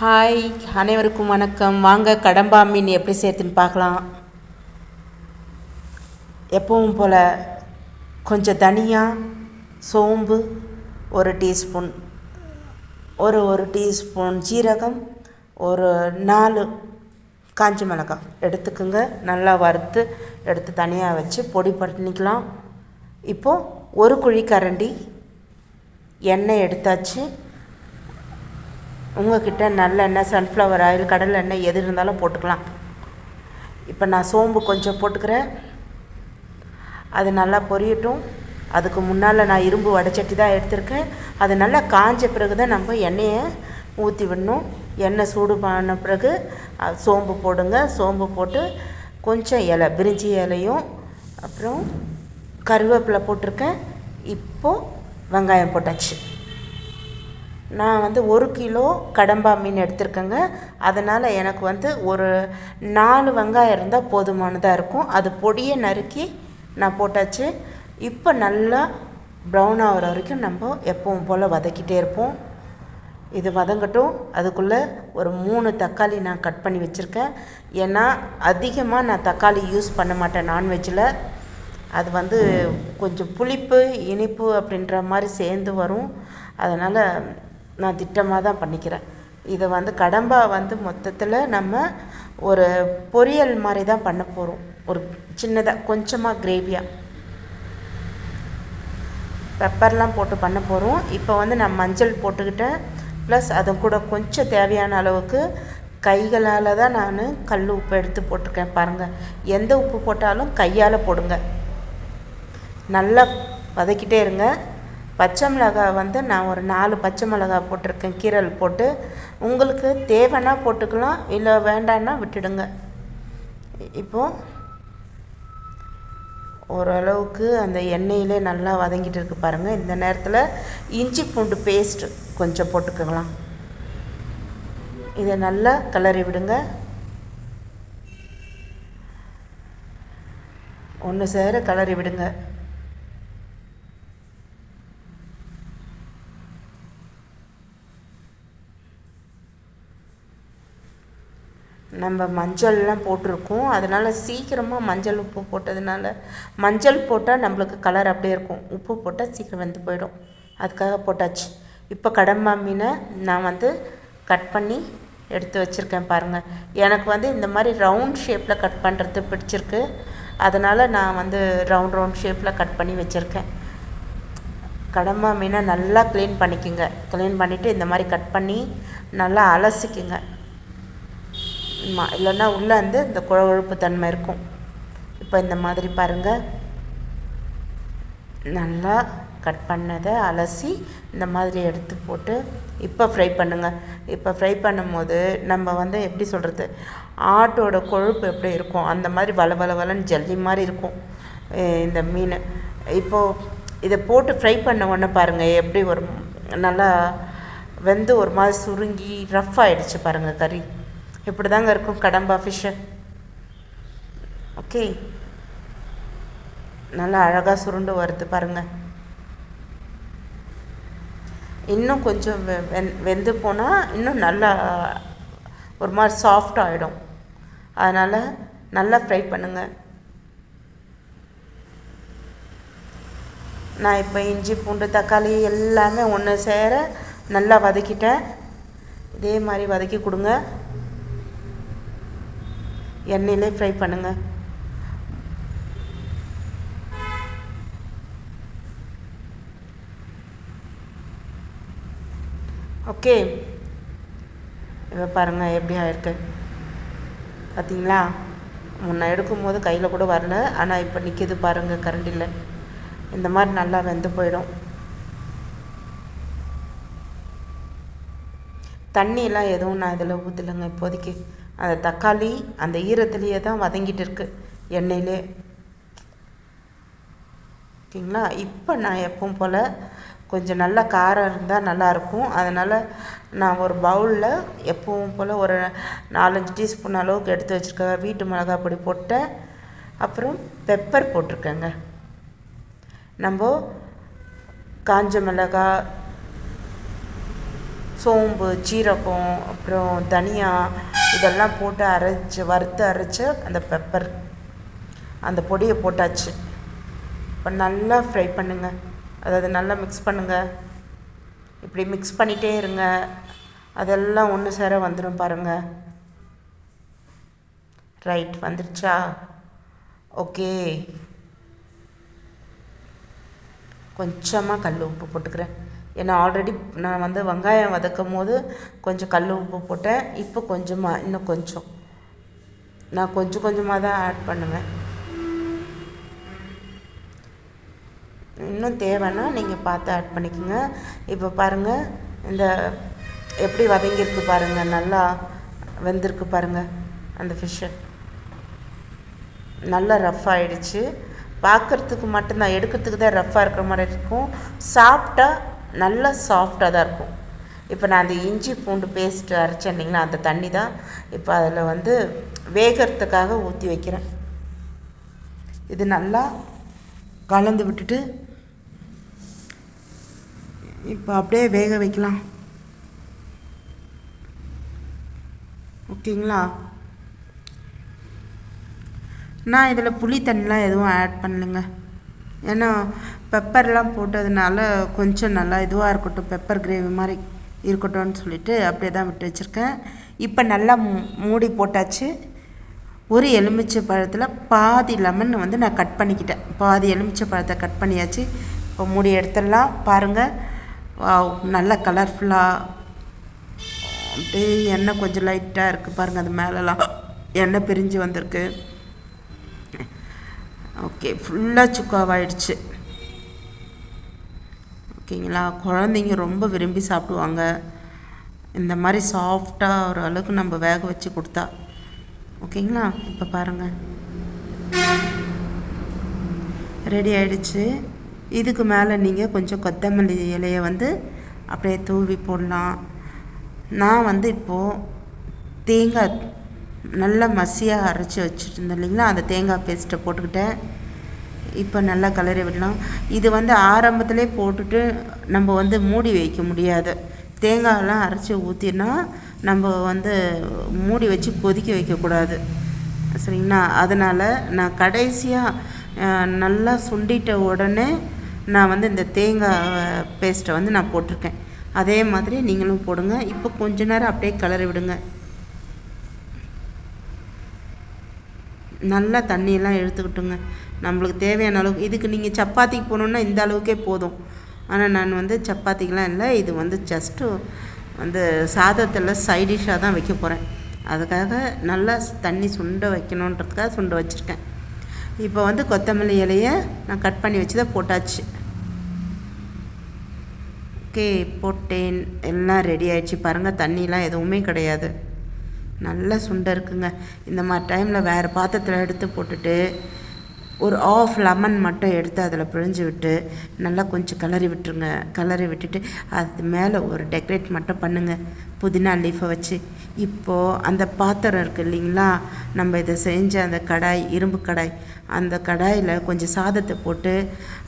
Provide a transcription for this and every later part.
Hi அனைவருக்கும் வணக்கம். வாங்க கடம்பா மீன் எப்படி சேர்த்துன்னு பார்க்கலாம். எப்பவும் போல் கொஞ்சம் தனியா சோம்பு ஒரு டீஸ்பூன் ஒரு ஒரு டீஸ்பூன் ஜீரகம் ஒரு நாலு காஞ்ச மிளகாய் எடுத்துக்கோங்க. நல்லா வறுத்து எடுத்து தனியாக வச்சு பொடி பண்ணிக்கலாம். இப்போது ஒரு குழி கரண்டி எண்ணெய் எடுத்தாச்சு. உங்ககிட்ட நல்லெண்ணெய் சன்ஃப்ளவர் ஆயில் கடல் எண்ணெய் எது இருந்தாலும் போட்டுக்கலாம். இப்போ நான் சோம்பு கொஞ்சம் போட்டுக்கிறேன். அது நல்லா பொரியட்டும். அதுக்கு முன்னால் நான் இரும்பு வடைச்சட்டி தான் எடுத்திருக்கேன். அது நல்லா காஞ்ச பிறகு தான் நம்ம எண்ணெயை ஊற்றி விடணும். எண்ணெய் சூடு பண்ண பிறகு சோம்பு போடுங்க. சோம்பு போட்டு கொஞ்சம் இலை பிரிஞ்சி இலையும் அப்புறம் கருவேப்பிலை போட்டிருக்கேன். இப்போது வெங்காயம் போட்டாச்சு. நான் வந்து ஒரு கிலோ கடம்பா மீன் எடுத்திருக்கேங்க. அதனால் எனக்கு வந்து ஒரு நாலு வெங்காயம் இருந்தால் போதுமானதாக இருக்கும். அது பொடியை நறுக்கி நான் போட்டாச்சு. இப்போ நல்லா ப்ரௌன் ஆகிற வரைக்கும் நம்ம எப்பவும் போல் வதக்கிட்டே இருப்போம். இது வதங்கட்டும். அதுக்குள்ளே ஒரு மூணு தக்காளி நான் கட் பண்ணி வச்சுருக்கேன். ஏன்னா அதிகமாக நான் தக்காளி யூஸ் பண்ண மாட்டேன் நான்வெஜ்ஜில் அது வந்து கொஞ்சம் புளிப்பு இனிப்பு அப்படின்ற மாதிரி சேர்ந்து வரும். அதனால் நான் திட்டமாக தான் பண்ணிக்கிறேன். இதை வந்து கடம்பா வந்து மொத்தத்தில் நம்ம ஒரு பொரியல் மாதிரி தான் பண்ண போகிறோம் ஒரு சின்னதாக கொஞ்சமாக கிரேவியாக பெப்பர்லாம் போட்டு பண்ண போகிறோம் இப்போ வந்து நான் மஞ்சள் போட்டுக்கிட்டேன். ப்ளஸ் அது கூட கொஞ்சம் தேவையான அளவுக்கு கைகளால் தான் நான் கல் உப்பு எடுத்து போட்டிருக்கேன் பாருங்கள் எந்த உப்பு போட்டாலும் கையால் போடுங்க. நல்லா வதக்கிட்டே இருங்க. பச்சை மிளகாய் வந்து நான் ஒரு நாலு பச்சை மிளகாய் போட்டிருக்கேன் கீரல் போட்டு. உங்களுக்கு தேவைன்னா போட்டுக்கலாம் இல்லை வேண்டான்னா விட்டுடுங்க. இப்போது ஓரளவுக்கு அந்த எண்ணெயிலே நல்லா வதங்கிட்டு இருக்கு பாருங்கள் இந்த நேரத்தில் இஞ்சி பூண்டு பேஸ்ட்டு கொஞ்சம் போட்டுக்கலாம். இதை நல்லா கிளறி விடுங்க. ஒன்று சேர கிளறி விடுங்க. நம்ம மஞ்சள்லாம் போட்டிருக்கோம். அதனால் சீக்கிரமாக மஞ்சள் உப்பு போட்டதுனால மஞ்சள் போட்டால் நம்மளுக்கு கலர் அப்படியே இருக்கும். உப்பு போட்டால் சீக்கிரம் வந்து போயிடும். அதுக்காக போட்டாச்சு. இப்போ கடம்பா மீனை நான் வந்து கட் பண்ணி எடுத்து வச்சுருக்கேன் பாருங்கள் எனக்கு வந்து இந்த மாதிரி ரவுண்ட் ஷேப்பில் கட் பண்ணுறது பிடிச்சிருக்கு. அதனால் நான் வந்து ரவுண்ட் ரவுண்ட் ஷேப்பில் கட் பண்ணி வச்சுருக்கேன். கடம்பா மீனை நல்லா க்ளீன் பண்ணிக்கோங்க. க்ளீன் பண்ணிவிட்டு இந்த மாதிரி கட் பண்ணி நல்லா அலசிக்குங்க. மா இல்லைன்னா உள்ளே வந்து இந்த குழகுழப்பு தன்மை இருக்கும். இப்போ இந்த மாதிரி பாருங்கள் நல்லா கட் பண்ணதை அலசி இந்த மாதிரி எடுத்து போட்டு இப்போ ஃப்ரை பண்ணுங்கள் இப்போ ஃப்ரை பண்ணும்போது நம்ம வந்து எப்படி சொல்கிறது ஆட்டோட கொழுப்பு எப்படி இருக்கும்? அந்த மாதிரி வள வள வளன்னு ஜல்லி மாதிரி இருக்கும். இந்த மீன். இப்போது இதை போட்டு ஃப்ரை பண்ண உடனே பாருங்கள் எப்படி ஒரு நல்லா வெந்து ஒரு மாதிரி சுருங்கி ரஃப் ஆயிடுச்சு பாருங்கள் கறி. இப்படி தாங்க இருக்கும் கடம்பா ஃபிஷ்ஷு ஓகே நல்லா அழகாக சுருண்டு வருது பாருங்கள் இன்னும் கொஞ்சம் வெ வெந் வெந்து போனால் இன்னும் நல்லா ஒரு மாதிரி சாஃப்ட் ஆகிடும் அதனால் நல்லா ஃப்ரை பண்ணுங்கள் நான் இப்போ இஞ்சி பூண்டு தக்காளி எல்லாமே ஒன்று சேர நல்லா வதக்கிட்டேன். இதே மாதிரி வதக்கி கொடுங்க. எண்ணெயிலே ஃப்ரை பண்ணுங்கள் ஓகே இதை பாருங்கள் எப்படி ஆயிருக்கு? பார்த்தீங்களா முன்ன எடுக்கும்போது கையில் கூட வரல ஆனால் இப்போ நிற்கிது பாருங்கள் கரண்டில். இந்த மாதிரி நல்லா வெந்து போயிடும். தண்ணியெல்லாம் எதுவும் நான் இதில் ஊற்றலைங்க இப்போதைக்கு. அந்த தக்காளி அந்த ஈரத்துலேயே தான் வதங்கிட்டு இருக்கு எண்ணெயிலே. ஓகேங்களா? இப்போ நான் எப்பவும் போல் கொஞ்சம் நல்லா காரம் இருந்தால் நல்லாயிருக்கும் அதனால் நான் ஒரு பவுலில் எப்பவும் போல் ஒரு நாலஞ்சு டீஸ்பூன் அளவுக்கு எடுத்து வச்சுருக்கேன் வீட்டு மிளகா பொடி போட்டேன் அப்புறம் பெப்பர் போட்டிருக்கேங்க. நம்ம காஞ்ச மிளகா சோம்பு சீரகம் அப்புறம் தனியா இதெல்லாம் போட்டு அரைச்சி வறுத்து அரைச்ச அந்த பெப்பர் அந்த பொடியை போட்டாச்சு. இப்போ நல்லா ஃப்ரை பண்ணுங்கள் அதாவது நல்லா மிக்ஸ் பண்ணுங்கள் இப்படி மிக்ஸ் பண்ணிகிட்டே இருங்க. அதெல்லாம் ஒன்று சேர வந்துடும் பாருங்கள் ரைட் வந்துருச்சா? ஓகே கொஞ்சமாக கல் உப்பு போட்டுக்கிறேன். ஏன்னா ஆல்ரெடி நான் வந்து வெங்காயம் வதக்கும் போது கொஞ்சம் கல் உப்பு போட்டேன். இப்போ கொஞ்சமாக இன்னும் கொஞ்சம். நான் கொஞ்சம் கொஞ்சமாக தான் ஆட் பண்ணுவேன். இன்னும் தேவைன்னா நீங்கள் பார்த்து ஆட் பண்ணிக்கோங்க. இப்போ பாருங்கள் இந்த எப்படி வதங்கியிருக்கு பாருங்கள் நல்லா வெந்திருக்கு பாருங்கள் அந்த ஃபிஷ்ஷு நல்லா ரஃப் ஆகிடுச்சு பார்க்குறதுக்கு மட்டும்தான் எடுக்கிறதுக்கு தான் ரஃப்பாக இருக்கிற மாதிரி இருக்கும். சாப்பிட்டா நல்லா சாஃப்டாக தான் இருக்கும். இப்போ நான் அந்த இஞ்சி பூண்டு பேஸ்ட்டு அரைச்சேன்னிங்களா அந்த தண்ணி தான் இப்போ அதில் வந்து வேகிறதுக்காக ஊற்றி வைக்கிறேன். இது நல்லா கலந்து விட்டுட்டு இப்போ அப்படியே வேக வைக்கலாம். ஓகேங்களா? நான் இதில் புளி தண்ணிலாம் எதுவும் ஆட் பண்ணலைங்க. ஏன்னா பெப்பர்லாம் போட்டதுனால கொஞ்சம் நல்லா இதுவாக இருக்கட்டும் பெப்பர் கிரேவி மாதிரி இருக்கட்டும்னு சொல்லிட்டு அப்படியே தான் விட்டு வச்சுருக்கேன். இப்போ நல்லா மூடி போட்டாச்சு. ஒரு எலுமிச்சை பழத்தில் பாதி லெமன் வந்து நான் கட் பண்ணிக்கிட்டேன். பாதி எலுமிச்சை பழத்தை கட் பண்ணியாச்சு. இப்போ மூடி எடுத்துடலாம். பாருங்கள் நல்ல கலர்ஃபுல்லாக அப்படியே எண்ணெய் கொஞ்சம் லைட்டாக இருக்குது பாருங்கள் அது மேலெலாம். எண்ணெய் பிரிஞ்சு வந்திருக்கு. ஓகே ஃபுல்லாக சுக்காவாயிடுச்சு. ஓகேங்களா? குழந்தைங்க ரொம்ப விரும்பி சாப்பிடுவாங்க. இந்த மாதிரி சாஃப்டாக ஒரு அளவுக்கு நம்ம வேக வச்சு கொடுத்தா. ஓகேங்களா? இப்போ பாருங்கள் ரெடி ஆயிடுச்சு. இதுக்கு மேலே நீங்கள் கொஞ்சம் கொத்தமல்லி இலையை வந்து அப்படியே தூவி போடலாம். நான் வந்து இப்போது தேங்காய் நல்லா மசியாக அரைச்சி வச்சுருந்தேன் இல்லைங்களா? அந்த தேங்காய் பேஸ்ட்டை போட்டுக்கிட்டேன். இப்போ நல்லா கலரி விடலாம். இது வந்து ஆரம்பத்திலே போட்டுட்டு நம்ம வந்து மூடி வைக்க முடியாது. தேங்காயெல்லாம் அரைச்சி ஊற்றினா நம்ம வந்து மூடி வச்சு கொதிக்க வைக்கக்கூடாது. சரிங்களா? அதனால் நான் கடைசியாக நல்லா சுண்டிட்ட உடனே நான் வந்து இந்த தேங்காய் பேஸ்ட்டை வந்து நான் போட்டிருக்கேன். அதே மாதிரி நீங்களும் போடுங்க. இப்போ கொஞ்ச நேரம் அப்படியே கலரி விடுங்க. நல்லா தண்ணியெல்லாம் எடுத்துக்கிட்டுங்க. நம்மளுக்கு தேவையான அளவுக்கு இதுக்கு நீங்கள் சப்பாத்திக்கு போகணுன்னா இந்த அளவுக்கே போதும். ஆனால் நான் வந்து சப்பாத்திக்கெலாம் இல்லை இது வந்து ஜஸ்ட்டு வந்து சாதத்தில் சைடிஷாக தான் வைக்க போகிறேன் அதுக்காக நல்லா தண்ணி சுண்ட வைக்கணுன்றதுக்காக சுண்ட வச்சுருக்கேன். இப்போ வந்து கொத்தமல்லி இலையை நான் கட் பண்ணி வச்சு தான் போட்டாச்சு. ஓகே போட்டேன். எல்லாம் ரெடி ஆகிடுச்சு பாருங்கள் தண்ணிலாம் எதுவுமே கிடையாது. நல்ல சுண்டை இருக்குங்க. இந்த மாதிரி டைமில் வேறு பாத்திரத்தில் எடுத்து போட்டுட்டு ஒரு ஆஃப் லெமன் மட்டும் எடுத்து அதில் பிழிஞ்சு விட்டு நல்லா கொஞ்சம் கலரி விட்டுருங்க. கலரி விட்டுட்டு அது மேலே ஒரு டெக்கரேட் மட்டும் பண்ணுங்கள் புதினா லீஃபை வச்சு. இப்போது அந்த பாத்திரம் இருக்குது இல்லைங்களா? நம்ம இதை செஞ்ச அந்த கடாய் இரும்பு கடாய் அந்த கடாயில் கொஞ்சம் சாதத்தை போட்டு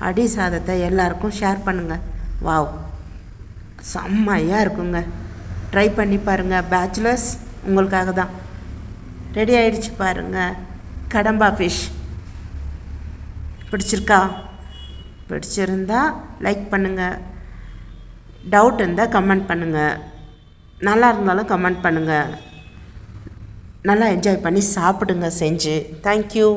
அடி சாதத்தை எல்லாருக்கும் ஷேர் பண்ணுங்கள் வாவ் செம்மையாக இருக்குங்க. ட்ரை பண்ணி பாருங்கள் பேச்சுலர்ஸ் உங்களுக்காக தான். ரெடி ஆயிடுச்சு பாருங்கள் கடம்பா ஃபிஷ் பிடிச்சிருக்கா? பிடிச்சிருந்தா லைக் பண்ணுங்கள் டவுட் இருந்தால் கமெண்ட் பண்ணுங்கள் நல்லா இருந்தாலும் கமெண்ட் பண்ணுங்கள் நல்லா என்ஜாய் பண்ணி சாப்பிடுங்க செஞ்சு. தேங்க்யூ